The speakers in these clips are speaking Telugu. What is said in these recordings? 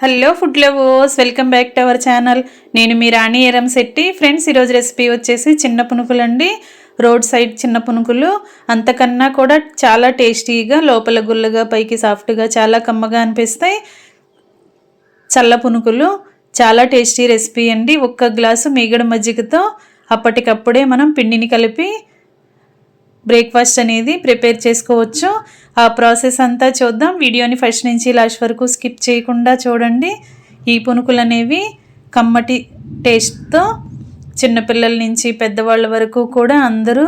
Hello food lovers welcome back to our channel నేను మీ రాణి ఎరం శెట్టి. ఫ్రెండ్స్ ఈరోజు రెసిపీ వచ్చేసి చిన్న పునుకులు అండి రోడ్ సైడ్ చిన్న పునుకులు. అంతకన్నా కూడా చాలా టేస్టీగా లోపల గుల్లగా పైకి సాఫ్ట్గా చాలా కమ్మగా అనిపిస్తాయి. చల్ల పునుకులు. చాలా టేస్టీ రెసిపీ అండి. ఒక్క గ్లాసు మీగడ మజ్జిగతో అప్పటికప్పుడే మనం పిండిని కలిపి బ్రేక్ఫాస్ట్ అనేది ప్రిపేర్ చేసుకోవచ్చు. ఆ ప్రాసెస్ అంతా చూద్దాం. వీడియోని ఫస్ట్ నుంచి లాస్ట్ వరకు స్కిప్ చేయకుండా చూడండి. ఈ పునుకులు అనేవి కమ్మటి టేస్ట్తో చిన్నపిల్లల నుంచి పెద్దవాళ్ళ వరకు కూడా అందరూ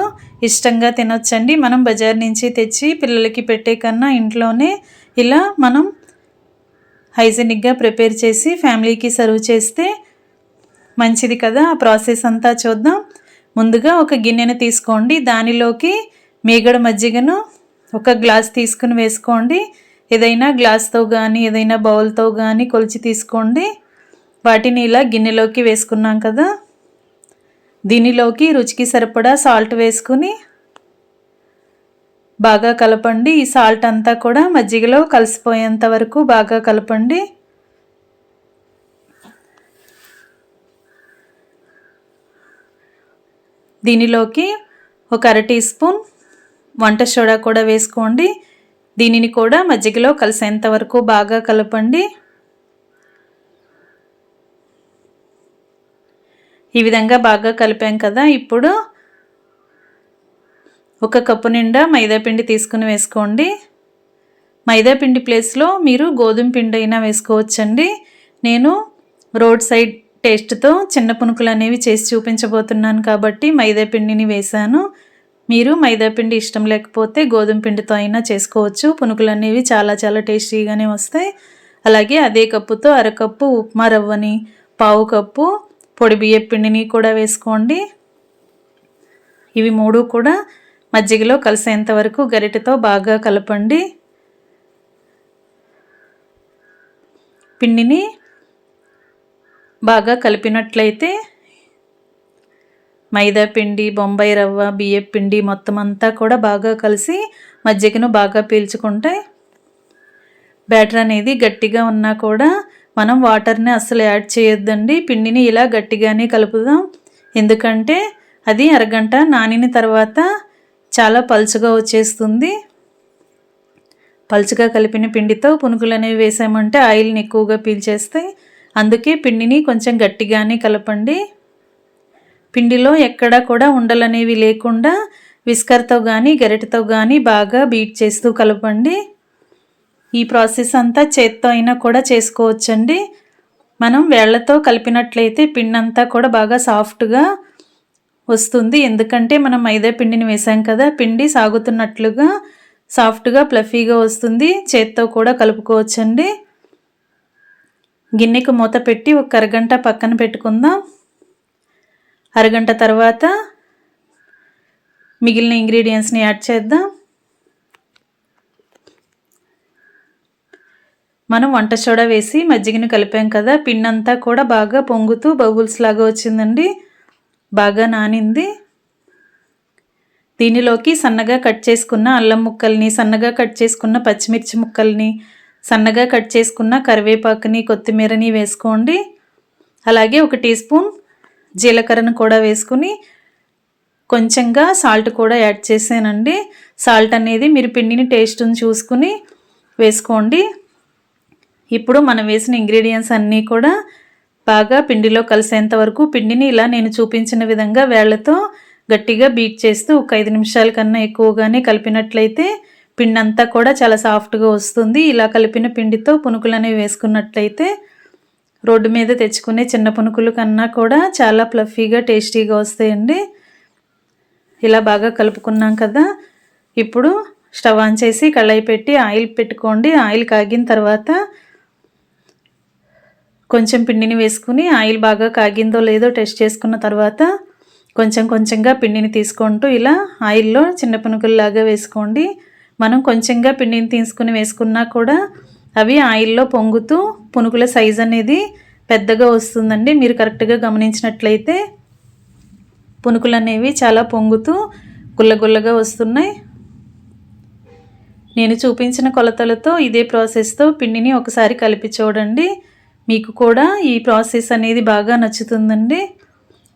ఇష్టంగా తినొచ్చండి. మనం బజార్ నుంచి తెచ్చి పిల్లలకి పెట్టే కన్నా ఇంట్లోనే ఇలా మనం హైజెనిక్గా ప్రిపేర్ చేసి ఫ్యామిలీకి సర్వ్ చేస్తే మంచిది కదా. ఆ ప్రాసెస్ అంతా చూద్దాం. ముందుగా ఒక గిన్నెను తీసుకోండి. దానిలోకి మీగడ మజ్జిగను ఒక గ్లాస్ తీసుకుని వేసుకోండి. ఏదైనా గ్లాస్తో కానీ ఏదైనా బౌల్తో కానీ కొలిచి తీసుకోండి. వాటిని ఇలా గిన్నెలోకి వేసుకున్నాం కదా. దీనిలోకి రుచికి సరిపడా సాల్ట్ వేసుకుని బాగా కలపండి. ఈ సాల్ట్ అంతా కూడా మజ్జిగలో కలిసిపోయేంత వరకు బాగా కలపండి. దీనిలోకి ఒక అర టీ స్పూన్ వంట సోడా కూడా వేసుకోండి. దీనిని కూడా మజ్జిగలో కలిసేంత వరకు బాగా కలపండి. ఈ విధంగా బాగా కలిపాం కదా ఇప్పుడు ఒక కప్పు నిండా మైదా పిండి తీసుకుని వేసుకోండి. మైదా పిండి ప్లేస్లో మీరు గోధుమ పిండి అయినా వేసుకోవచ్చండి. నేను రోడ్ సైడ్ టేస్ట్తో చిన్న పునుకులు అనేవి చేసి చూపించబోతున్నాను కాబట్టి మైదా పిండిని వేశాను. మీరు మైదా పిండి ఇష్టం లేకపోతే గోధుమ పిండితో అయినా చేసుకోవచ్చు. పునుకులు అనేవి చాలా చాలా టేస్టీగానే వస్తాయి. అలాగే అదే కప్పుతో అరకప్పు ఉప్మా రవ్వని పావు కప్పు పొడి బియ్య పిండిని కూడా వేసుకోండి. ఇవి మూడు కూడా మజ్జిగలో కలిసేంత వరకు గరిటెతో బాగా కలపండి. పిండిని బాగా కలిపినట్లయితే మైదా పిండి బొంబాయి రవ్వ బియ్యం పిండి మొత్తం అంతా కూడా బాగా కలిసి మజ్జిగను బాగా పీల్చుకుంటాయి బ్యాటర్ అనేది గట్టిగా ఉన్నా కూడా మనం వాటర్ని అస్సలు యాడ్ చేయొద్దండి. పిండిని ఇలా గట్టిగానే కలుపుదాం. ఎందుకంటే అది అరగంట నానిన తర్వాత చాలా పలుచగా వచ్చేస్తుంది. పలుచగా కలిపిన పిండితో పునుకులు అనేవి వేసామంటే ఆయిల్ని ఎక్కువగా పీల్చేస్తాయి అందుకే పిండిని కొంచెం గట్టిగానే కలపండి. పిండిలో ఎక్కడా కూడా ఉండలనేవి లేకుండా విస్కర్తో కానీ గరిటతో కానీ బాగా బీట్ చేస్తూ కలపండి. ఈ ప్రాసెస్ అంతా చేత్తో అయినా కూడా చేసుకోవచ్చండి. మనం వేళ్ళతో కలిపినట్లయితే పిండి అంతా కూడా బాగా సాఫ్ట్గా వస్తుంది. ఎందుకంటే మనం మైదా పిండిని వేసాం కదా పిండి సాగుతున్నట్లుగా సాఫ్ట్గా ప్లఫీగా వస్తుంది. చేత్తో కూడా కలుపుకోవచ్చండి. గిన్నెకు మూత పెట్టి ఒక అరగంట పక్కన పెట్టుకుందాం. అరగంట తర్వాత మిగిలిన ఇంగ్రీడియంట్స్ని యాడ్ చేద్దాం. మనం వంట సోడా వేసి మజ్జిగను కలిపాం కదా పిండంతా కూడా బాగా పొంగుతూ బబుల్స్ లాగా వచ్చిందండి. బాగా నానింది. దీనిలోకి సన్నగా కట్ చేసుకున్న అల్లం ముక్కల్ని సన్నగా కట్ చేసుకున్న పచ్చిమిర్చి ముక్కల్ని సన్నగా కట్ చేసుకున్న కరివేపాకుని కొత్తిమీరని వేసుకోండి. అలాగే ఒక టీ స్పూన్ జీలకర్రను కూడా వేసుకుని కొంచెంగా సాల్ట్ కూడా యాడ్ చేసానండి సాల్ట్ అనేది మీరు పిండిని టేస్ట్ని చూసుకుని వేసుకోండి. ఇప్పుడు మనం వేసిన ఇంగ్రీడియంట్స్ అన్నీ కూడా బాగా పిండిలో కలిసేంత వరకు పిండిని ఇలా నేను చూపించిన విధంగా వేళ్ళతో గట్టిగా బీట్ చేస్తూ ఒక ఐదు నిమిషాల కన్నా ఎక్కువగానే కలిపినట్లయితే పిండి అంతా కూడా చాలా సాఫ్ట్గా వస్తుంది. ఇలా కలిపిన పిండితో పునుకులు అనేవి వేసుకున్నట్లయితే రోడ్డు మీద తెచ్చుకునే చిన్న పునుకులు కన్నా కూడా చాలా ప్లఫీగా టేస్టీగా వస్తాయండి. ఇలా బాగా కలుపుకున్నాం కదా. ఇప్పుడు స్టవ్ ఆన్ చేసి కళాయి పెట్టి ఆయిల్ పెట్టుకోండి. ఆయిల్ కాగిన తర్వాత కొంచెం పిండిని వేసుకుని ఆయిల్ బాగా కాగిందో లేదో టెస్ట్ చేసుకున్న తర్వాత కొంచెం కొంచెంగా పిండిని తీసుకుంటూ ఇలా ఆయిల్లో చిన్న పునుకుల్లాగా వేసుకోండి. మనం కొంచెంగా పిండిని తీసుకుని వేసుకున్నా కూడా అవి ఆయిల్లో పొంగుతూ పునుకుల సైజ్ అనేది పెద్దగా వస్తుందండి. మీరు కరెక్ట్గా గమనించినట్లయితే పునుకులు అనేవి చాలా పొంగుతూ గుల్లగుల్లగా వస్తున్నాయి. నేను చూపించిన కొలతలతో ఇదే ప్రాసెస్తో పిండిని ఒకసారి కలిపి చూడండి. మీకు కూడా ఈ ప్రాసెస్ అనేది బాగా నచ్చుతుందండి.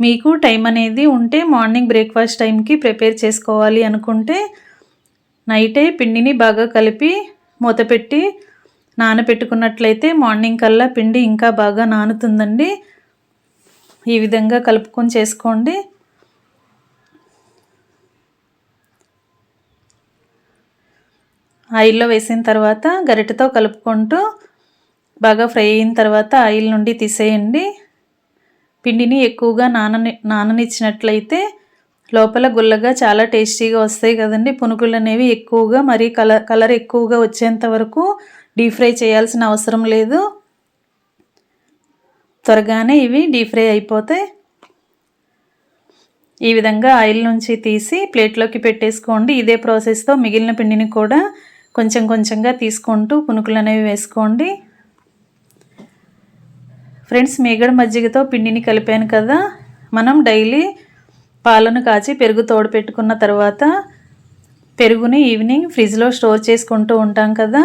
మీకు టైం అనేది ఉంటే మార్నింగ్ బ్రేక్ఫాస్ట్ టైంకి ప్రిపేర్ చేసుకోవాలి అనుకుంటే నైటే పిండిని బాగా కలిపి మూత పెట్టి నానబెట్టుకున్నట్లయితే మార్నింగ్ కల్లా పిండి ఇంకా బాగా నానుతుందండి. ఈ విధంగా కలుపుకొని చేసుకోండి. ఆయిల్లో వేసిన తర్వాత గరిటతో కలుపుకుంటూ బాగా ఫ్రై అయిన తర్వాత ఆయిల్ నుండి తీసేయండి. పిండిని ఎక్కువగా నానని నాననిచ్చినట్లయితే లోపల గుల్లగా చాలా టేస్టీగా వస్తాయి కదండి. పునుకులు అనేవి ఎక్కువగా మరీ కలర్ కలర్ ఎక్కువగా వచ్చేంత వరకు డీప్ ఫ్రై చేయాల్సిన అవసరం లేదు. త్వరగానే ఇవి డీప్ ఫ్రై అయిపోతాయి ఈ విధంగా ఆయిల్ నుంచి తీసి ప్లేట్లోకి పెట్టేసుకోండి. ఇదే ప్రాసెస్తో మిగిలిన పిండిని కూడా కొంచెం కొంచెంగా తీసుకుంటూ పునుకులు అనేవి వేసుకోండి. ఫ్రెండ్స్ మీగడ మజ్జిగతో పిండిని కలిపాను కదా. మనం డైలీ పాలను కాచి పెరుగు తోడు పెట్టుకున్న తర్వాత పెరుగుని ఈవినింగ్ ఫ్రిడ్జ్లో స్టోర్ చేసుకుంటూ ఉంటాం కదా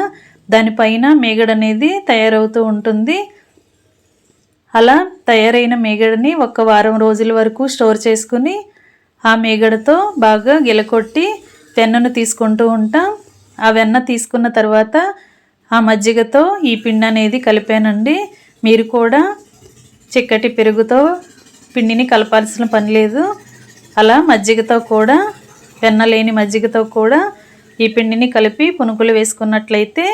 దానిపైన మేగడ అనేది తయారవుతూ ఉంటుంది. అలా తయారైన మేగడని ఒక వారం రోజుల వరకు స్టోర్ చేసుకుని ఆ మేగడతో బాగా గిలకొట్టి వెన్నను తీసుకుంటూ ఉంటాం. ఆ వెన్న తీసుకున్న తర్వాత ఆ మజ్జిగతో ఈ పిండి అనేది కలిపానండి. మీరు కూడా చిక్కటి పెరుగుతో పిండిని కలపాల్సిన పని లేదు. అలా మజ్జిగతో కూడా వెన్న లేని మజ్జిగతో కూడా ఈ పిండిని కలిపి పునుకులు వేసుకున్నట్లయితే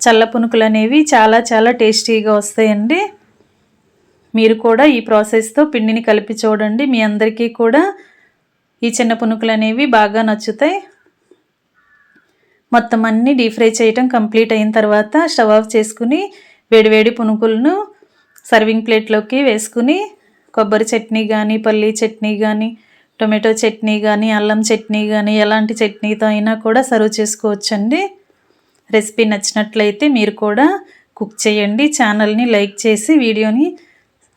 చల్ల పునుకులు అనేవి చాలా చాలా టేస్టీగా వస్తాయండి. మీరు కూడా ఈ ప్రాసెస్తో పిండిని కలిపి చూడండి. మీ అందరికీ కూడా ఈ చిన్న పునుకులు అనేవి బాగా నచ్చుతాయి. మొత్తం అన్నీ డీప్ ఫ్రై చేయటం కంప్లీట్ అయిన తర్వాత స్టవ్ ఆఫ్ చేసుకుని వేడివేడి పునుకులను సర్వింగ్ ప్లేట్లోకి వేసుకుని కొబ్బరి చట్నీ కానీ పల్లీ చట్నీ కానీ టొమాటో చట్నీ కానీ అల్లం చట్నీ కానీ ఎలాంటి చట్నీతో అయినా కూడా సర్వ్ చేసుకోవచ్చండి. రెసిపీ నచ్చినట్లయితే మీరు కూడా కుక్ చేయండి. ఛానల్ని లైక్ చేసి వీడియోని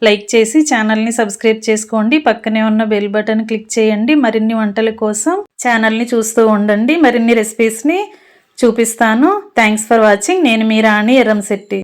లైక్ చేసి ఛానల్ని సబ్స్క్రైబ్ చేసుకోండి. పక్కనే ఉన్న బెల్ బటన్ క్లిక్ చేయండి. మరిన్ని వంటల కోసం ఛానల్ని చూస్తూ ఉండండి. మరిన్ని రెసిపీస్ని చూపిస్తాను. Thanks for watching. నేను మీ రాణి ఎర్రంశెట్టి